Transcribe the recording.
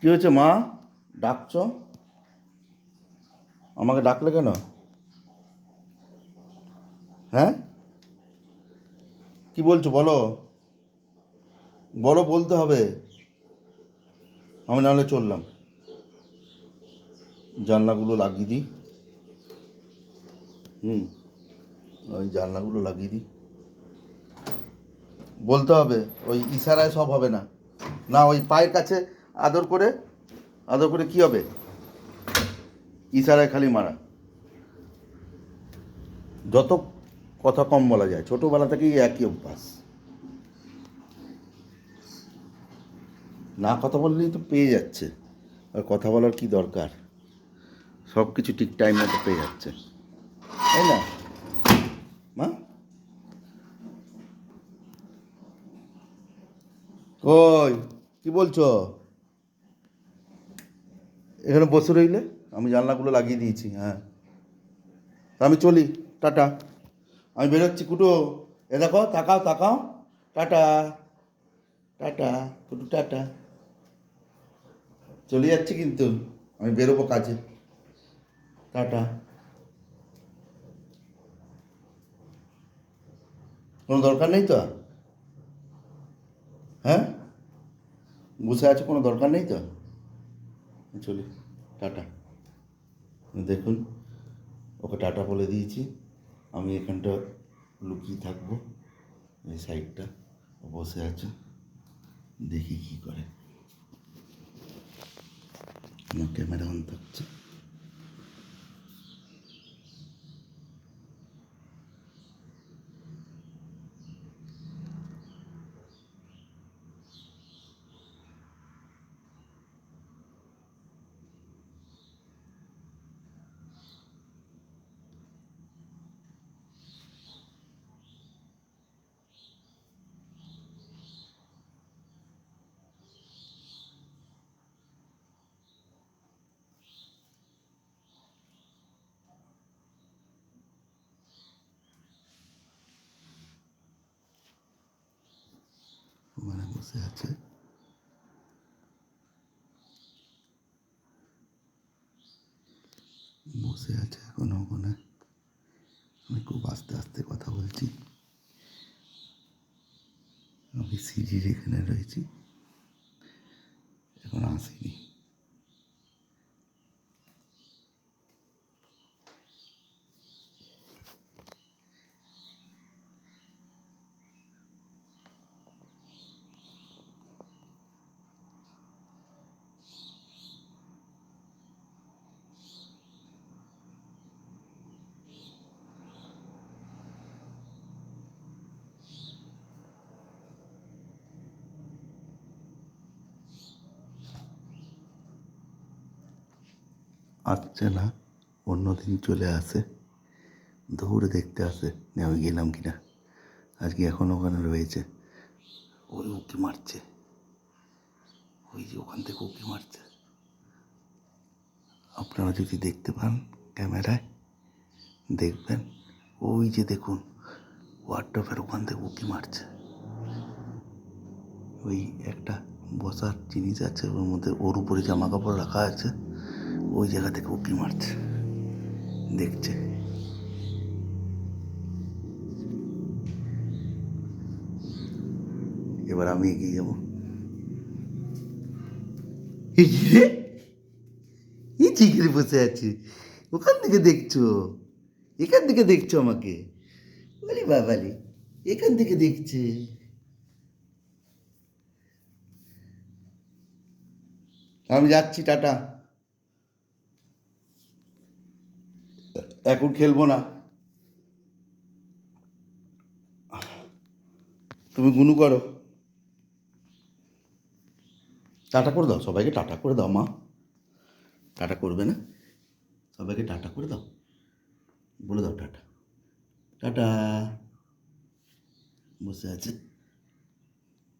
কি হয়েছে মা? ডাকছ? আমাকে ডাকলে কেন? হ্যাঁ? কি বলছো বলো? বলো বলতে হবে। আমি নাহলে চললাম। জানলাগুলো লাগিয়ে দিই। হুম, ওই জানলাগুলো লাগিয়ে দিই। বলতে হবে, ওই ইশারায় সব হবে না। না, ওই পায়ের কাছে আদর করে আদর করে কি হবে? ইশারায় খালি মারা। যত কথা কম বলা যায়, ছোটোবেলা থেকেই একই অভ্যাস। না কথা বললেই তো পেয়ে যাচ্ছে, আর কথা বলার কি দরকার? সব কিছু ঠিক টাইম মতো পেয়ে যাচ্ছে। তাই না? মা? কই? কি বলছো? এখানে বসে রইলে? আমি জানলাগুলো লাগিয়ে দিয়েছি হ্যাঁ। আমি চলি, টাটা। আমি বেরোচ্ছি, কুটু, এ দেখো, তাকাও তাকাও। টাটা টাটা, কুটু, টাটা। চলে যাচ্ছি কিন্তু, আমি বেরোবো কাজে। টাটা। কোনো দরকার নেই তো? হ্যাঁ? বসে আছে, কোনো দরকার নেই তো? চলি, টাটা। দেখুন, ওকে টাটা বলে দিয়েছি। আমি এখানটা লুকিয়ে থাকব, এই সাইডটা বসে আছে। দেখি কি করে। আমার ক্যামেরা অন থাকছে ওখানে বসে আছে বসে আছে এখনও ওখানে। আমি খুব আস্তে আস্তে কথা বলছি। আমি সিঁড়ির এখানে রয়েছি। এখন আসিনি। আসছে না, অন্যদিন চলে আসে। দৌড়ে দেখতে আসে যে আমি গেলাম কিনা। আজকে এখন ওখানে রয়েছে। ওই উঁকি মারছে। ওই যে ওখান থেকে উঁকি মারছে। আপনারা যদি দেখতে পান ক্যামেরায়, দেখবেন। ওই যে দেখুন, ওয়ার্ডটপের ওখান থেকে উঁকি মারছে। ওই একটা বসার জিনিস আছে, ওর মধ্যে ওর উপরে জামা কাপড় রাখা আছে। ওই জায়গা থেকে উঁকি মারছে। দেখছে। এবার আমি এগিয়ে যাব। চিকেরে বসে আছে। ওখান থেকে দেখছ? এখান থেকে দেখছ আমাকে? বলি বাবালি এখান থেকে দেখছে। আমি যাচ্ছি, টাটা। এখন খেলব না। তুমি গুনু করো। টাটা করে দাও, সবাইকে টাটা করে দাও, মা। টাটা করবে না? সবাইকে টাটা করে দাও। বলে দাও টাটা। টাটা। বসে আছে।